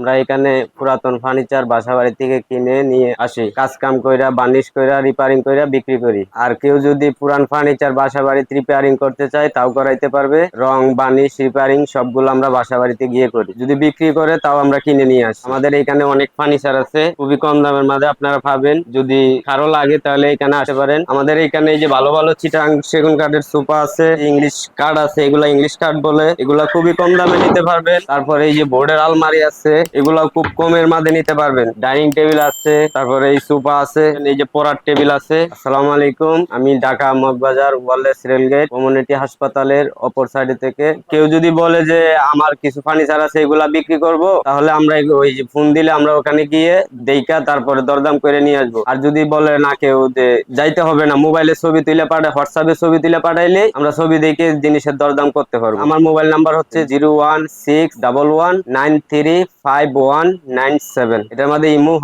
আমরা এখানে পুরাতন ফার্নিচার বাসা বাড়ি থেকে কিনে নিয়ে আসি। কাজ কাম কইরা বার্নিশ কইরা রিপেয়ারিং কইরা বিক্রি করি। আর কেউ যদি পুরান ফার্নিচার বাসা বাড়িতে রিপেয়ারিং করতে চায়, তাও করাইতে পারবে। রং বার্নিশ রিপেয়ারিং সবগুলো আমরা বাসা বাড়িতে গিয়ে করি। যদি বিক্রি করে, তাও আমরা কিনে নিয়ে আসি। আমাদের এখানে অনেক ফার্নিচার আছে, খুবই কম দামের মধ্যে আপনারা পাবেন। যদি কারও লাগে, তাহলে এখানে আসতে পারেন। আমাদের এখানে এই যে ভালো ভালো চিটাং সেগুন কাঠের সোফা আছে, ইংলিশ কার্ড আছে, এগুলা ইংলিশ কার্ড বলে। এগুলা খুবই কম দামে নিতে পারবেন। তারপরে এই যে বোর্ডের আলমারি আছে এগুলা খুব কমের মধ্যে নিতে পারবেন। ডাইনিং টেবিল আছে, তারপরে এই সোফা আছে, এই যে পড়ার টেবিল আছে। আসসালামু আলাইকুম, আমি Dhaka Moghbazar wireless rail gate community হাসপাতালের অপর সাইডে থেকে। কেউ যদি বলে যে আমার কিছু ফার্নিচার আছে, এগুলা বিক্রি করব, তাহলে আমরা ওই যে ফোন দিলে আমরা ওখানে গিয়ে দেইকা তারপরে দরদাম করে নিয়ে আসব। আর যদি বলে না কেউ যে যাইতে হবে না, মোবাইলে ছবি তুলে পাঠায় হোয়াটসঅ্যাপে ছবি তুলে পাঠাইলে আমরা ছবি দেখে জিনিসের দরদাম করতে পারব। আমার মোবাইল নাম্বার হচ্ছে zero one six double one nine three five one nine seven এটার মধ্যে ইমো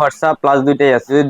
প্লাস দুইটাই আছে। যদি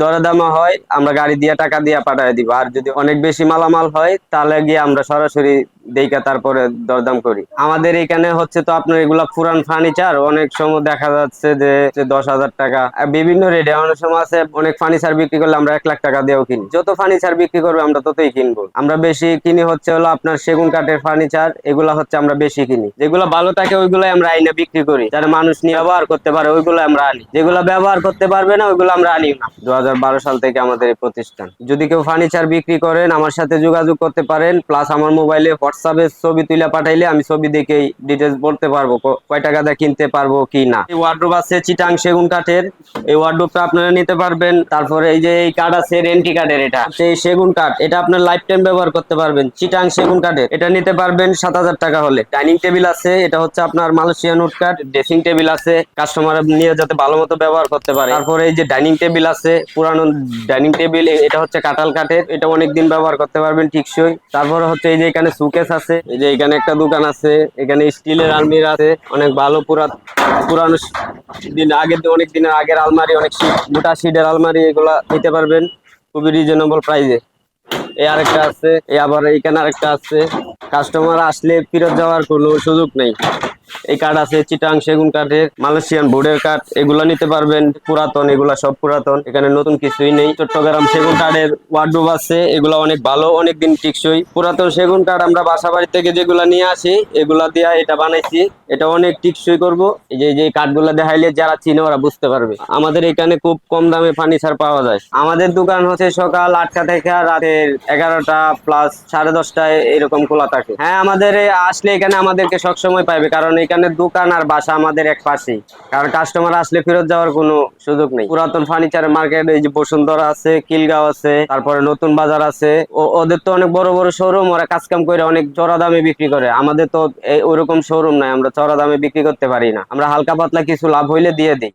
হয়, আমরা গাড়ি দিয়ে টাকা দিয়ে পাঠিয়ে দিব। আর যদি অনেক বেশি মালামাল হয়, তাহলে গিয়ে আমরা সরাসরি দেইকা তারপরে দরদাম করি। আমাদের এখানে হচ্ছে তো আপনার এগুলা পুরান ফার্নিচার, অনেক সময় দেখা যাচ্ছে যে দশ হাজার টাকা। বিভিন্ন রেটে অনেক সময় আছে, অনেক ফার্নিচার বিক্রি করলে আমরা এক লাখ টাকা দিয়েও কিনি। যত ফার্নিচার বিক্রি করবে আমরা ততই কিনবো। আমরা বেশি কিনি হচ্ছে হলো আপনার সেগুন কাঠের ফার্নিচার, এগুলা হচ্ছে আমরা বেশি কিনি। যেগুলো ভালো থাকে ওইগুলাই আমরা আইনে বিক্রি করি। যারা মানুষ নিয়ে ব্যবহার করতে পারে ওইগুলো আমরা আনি। যেগুলো ব্যবহার করতে পারবে না, ওইগুলো আমরা আনি না। দু হাজার বারো সাল থেকে আমাদের এই প্রতিষ্ঠান। যদি কেউ ফার্নিচার বিক্রি করেন, আমার সাথে যোগাযোগ করতে পারেন প্লাস আমার মোবাইলে হোয়াটসঅ্যাপে ছবি তুলে পাঠাইলে আমি ছবি দেখেই ডিটেলস বলতে পারব কয় টাকা দিয়ে কিনতে পারব কি না। এই ওয়ার্ড্রোব আছে চিটাং সেগুন কাঠের। এই ওয়ার্ড্রোবটা আপনারা নিতে পারবেন। তারপরে এই যে এই কাঠ আছে রেন্টি কাঠের এটা। সেই সেগুন কাঠ, এটা আপনার লাইফ টাইম ব্যবহার করতে পারবেন। চিটাং সেগুন কাঠের। এটা নিতে পারবেন সাত হাজার টাকা হলে। ডাইনিং টেবিল আছে, এটা হচ্ছে আপনার মালয়েশিয়ান উড কাঠ। ড্রেসিং টেবিল আছে। কাস্টমার নিয়ে যাতে ভালো মতো ব্যবহার করতে পারে। তারপরে এই যে ডাইনিং টেবিল আছে, পুরানো ডাইনিং টেবিল এটা হচ্ছে কাঁঠাল কাঠের। এটা অনেকদিন ব্যবহার করতে পারবেন, টিকসই। তারপরে হচ্ছে এই যে এখানে সুকেস আছে। এই যে এখানে একটা দোকান আছে, এখানে স্টিলের আলমিরা আছে, অনেক ভালো পুরা, পুরানো দিন আগের অনেক দিনের আগের আলমারি, অনেক গোটা শীটের আলমারি, এগুলা নিতে পারবেন খুবই রিজনেবল প্রাইসে এই আরেকটা আছে এই আবার এইখানে আরেকটা আছে। কাস্টমার আসলে ফেরত যাওয়ার কোনো সুযোগ নেই। এই কাঠ আছে, চিটাং সেগুন কাঠের, মালয়েশিয়ান বোর্ডের কাঠ এগুলা নিতে পারবেন। পুরাতন, এগুলা সব পুরাতন। এখানে নতুন কিছুই নেই। চট্টগ্রাম সেগুন কাঠের ওয়ার্ডরোব আছে, এগুলা অনেক ভালো অনেক দিন টিকসই। পুরাতন সেগুন কাঠ আমরা বাসা বাড়ি থেকে যেগুলা নিয়ে আসি, এগুলা দিয়া এটা বানাইছি। এটা অনেক টিকসই করব। এই যে যে কাঠগুলা দেখাইলে যারা চিনে ওরা বুঝতে পারবে। আমাদের এখানে খুব কম দামে ফার্নিচার পাওয়া যায়। আমাদের দোকান হচ্ছে সকাল আটটা থেকে রাতের এগারোটা প্লাস সাড়ে দশটায় এরকম খোলা থাকে। হ্যাঁ আমাদের, আসলে এখানে আমাদেরকে সবসময় পাইবে, কারণ এখানে দোকান আর বাসা আমাদের এক পাশে। কারণ কাস্টমার আসলে ফেরত যাওয়ার কোনো সুযোগ নেই। পুরাতন ফার্নিচারের মার্কেট এই যে বসুন্ধরা আছে কিলগাঁও আছে, তারপরে নতুন বাজার আছে। ওদের তো অনেক বড় বড় শোরুম ওরা কাজ কাম করে অনেক চড়া দামে বিক্রি করে। আমাদের তো এই ওরকম শোরুম নাই, আমরা চড়া দামে বিক্রি করতে পারি না। আমরা হালকা পাতলা কিছু লাভ হইলে দিয়ে দিই।